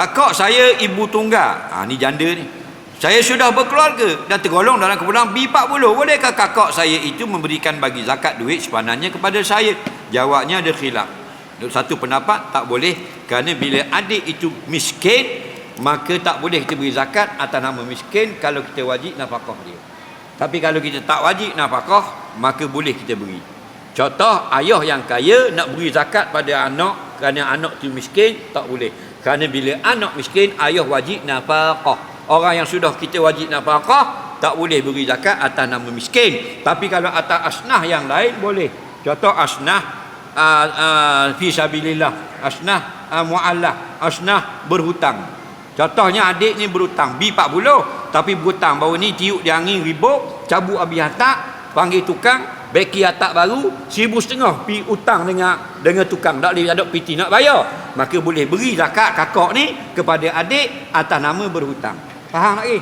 kakak saya ibu tunggal. Ha, ni janda ni. Saya sudah berkeluarga dan tergolong dalam kebenaran B40 bolehkah kakak saya itu memberikan bagi zakat duit sepananya kepada saya? Jawabnya ada khilaf. Satu pendapat tak boleh. Kerana bila adik itu miskin maka tak boleh kita beri zakat atas nama miskin kalau kita wajib nafkah dia. Tapi kalau kita tak wajib nafkah maka boleh kita beri. Contoh ayah yang kaya nak beri zakat pada anak kerana anak tu miskin tak boleh. Kerana bila anak miskin ayah wajib nafkah. Orang yang sudah kita wajib nafkah tak boleh beri zakat atas nama miskin. Tapi kalau atas asnah yang lain boleh. Contoh asnah uh, uh, fi sabilillah. Asnah uh, muallah. Asnah berhutang. Contohnya adik ni berhutang. B40 tapi berhutang. Baru ni tiup dia angin ribut cabut habis hatak panggil tukang beki atak baru seribu setengah pi utang dengan dengan tukang tak boleh ada piti nak bayar maka boleh beri zakat kakak ni kepada adik atas nama berhutang Faham lagi?